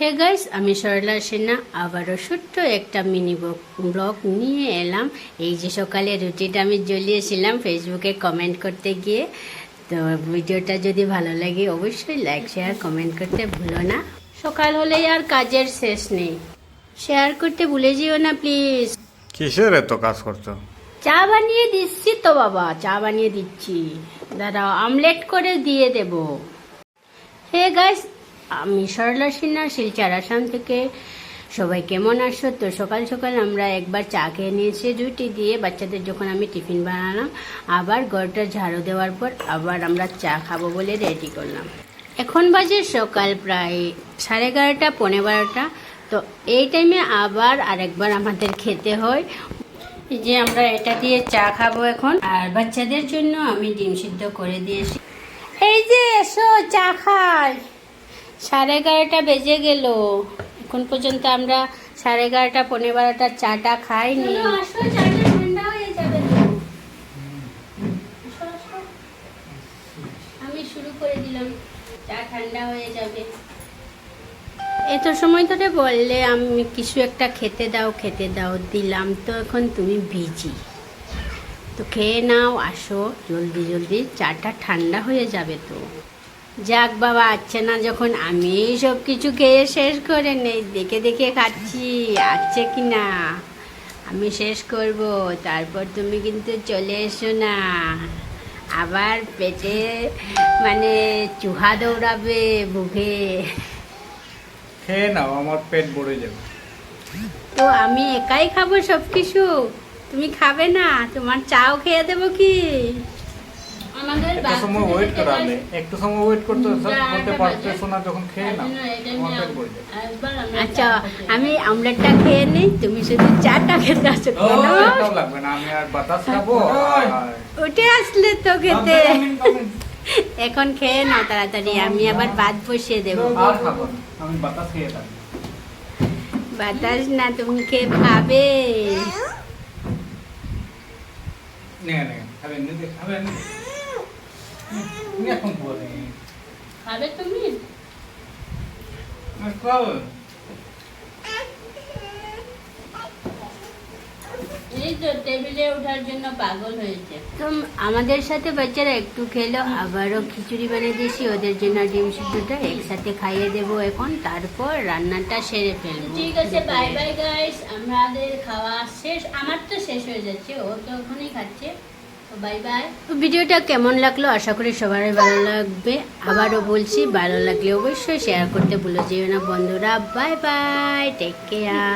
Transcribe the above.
Hey guys আমি সরলা সেনা আবারও ছোট্ট একটা মিনি ব্লগ নিয়ে এলাম। এই যে সকালে রুটিটা আমি জ্বলিয়েছিলাম ফেসবুকে কমেন্ট করতে গিয়ে। তো ভিডিওটা যদি ভালো লাগে অবশ্যই লাইক শেয়ার কমেন্ট করতে ভুলো না। সকাল হলেই আর কাজের শেষ নেই। শেয়ার করতে ভুলে যেও না প্লিজ কিসের এত কাজ করছ? চা বানিয়ে দিচ্ছি তো বাবা চা বানিয়ে দিচ্ছি। দাঁড়াও আমলেট করে দিয়ে দেব। হে গাইস আমি সরলা সিনহা, শিলচার আসাম থেকে। সবাই কেমন আসো তো সকাল সকাল আমরা একবার চা খেয়ে নিয়েছি, রুটি দিয়ে বাচ্চাদের যখন আমি টিফিন বানালাম, আবার ঘরটা ঝাড়ু দেওয়ার পর আবার আমরা চা খাব বলে রেডি করলাম। এখন বাজে সকাল প্রায় সাড়ে এগারোটা পনেরো বারোটা। তো এই টাইমে আবার আরেকবার আমাদের খেতে হয়। যে আমরা এটা দিয়ে চা খাব এখন। আর বাচ্চাদের জন্য আমি ডিম সিদ্ধ করে দিয়েছি। এই যে এসো, চা খাই। সাড়ে এগারোটা বেজে গেল। এখন পর্যন্ত আমরা সাড়ে এগারোটা পনেরো বারোটা চাটা খাইনি। আমি শুরু করে দিলাম চা ঠান্ডা হয়ে যাবে। এত সময় ধরে বললে আমি কিছু একটা খেতে দাও খেতে দাও দিলাম তো এখন তুমি বিজি তো খেয়ে নাও আসো জলদি জলদি চাটা ঠান্ডা হয়ে যাবে তো। যাক বাবা আছে না যখন আমি সব কিছু খেয়ে শেষ করে নেই দেখে দেখে খাচ্ছি আছে কি না? আমি শেষ করব তারপর তুমি কিন্তু চলে এসো না। আবার পেটে মানে চুহা দৌড়াবে বুকে। খেয়ে নাও আমার পেট ভরে যাবে। তো আমি একাই খাব সব কিছু তুমি খাবে না? তোমার চাও খেয়ে দেবো কি? আমাদের একটু সময় ওয়েট করালে একটু সময় ওয়েট করতে করতে পারতেছো না যখন খেয়ে নাও আচ্ছা আমি আমলেটটা খেয়ে নিই তুমি শুধু চাটা খেতে আসো লাগবে না আমি আর বাতাস খাব উঠে আসলে তো খেতে. এখন খেয়ে নাও তাড়াতাড়ি আমি আবার ভাত বসিয়ে দেবো। আমি বাতাস খেয়ে বাতাস না তুমি খেয়ে খাবে। নে নে খাবেন নে খাবেন নে এখন বলে। খাবে তুমি? খাও এই তো টেবিলে ওঠার জন্য পাগল হয়েছে। তো আমাদের সাথে বাচ্চারা একটু খেলো আবারও খিচুড়ি বানিয়ে দিয়েছি ওদের জন্য ডিম সিদ্ধটা একসাথে খাইয়ে দেবো এখন তারপর রান্নাটা সেরে ফেলব। ঠিক আছে বাই বাই গাইস আমাদের খাওয়া শেষ আমার তো শেষ হয়ে যাচ্ছে ও তো ওখানেই খাচ্ছে। বাই বাই ভিডিওটা কেমন লাগল? আশা করি সবারই ভালো লাগবে। আবারও বলছি, ভালো লাগলে অবশ্যই শেয়ার করতে ভুলে যেও না বন্ধুরা। Bye bye take care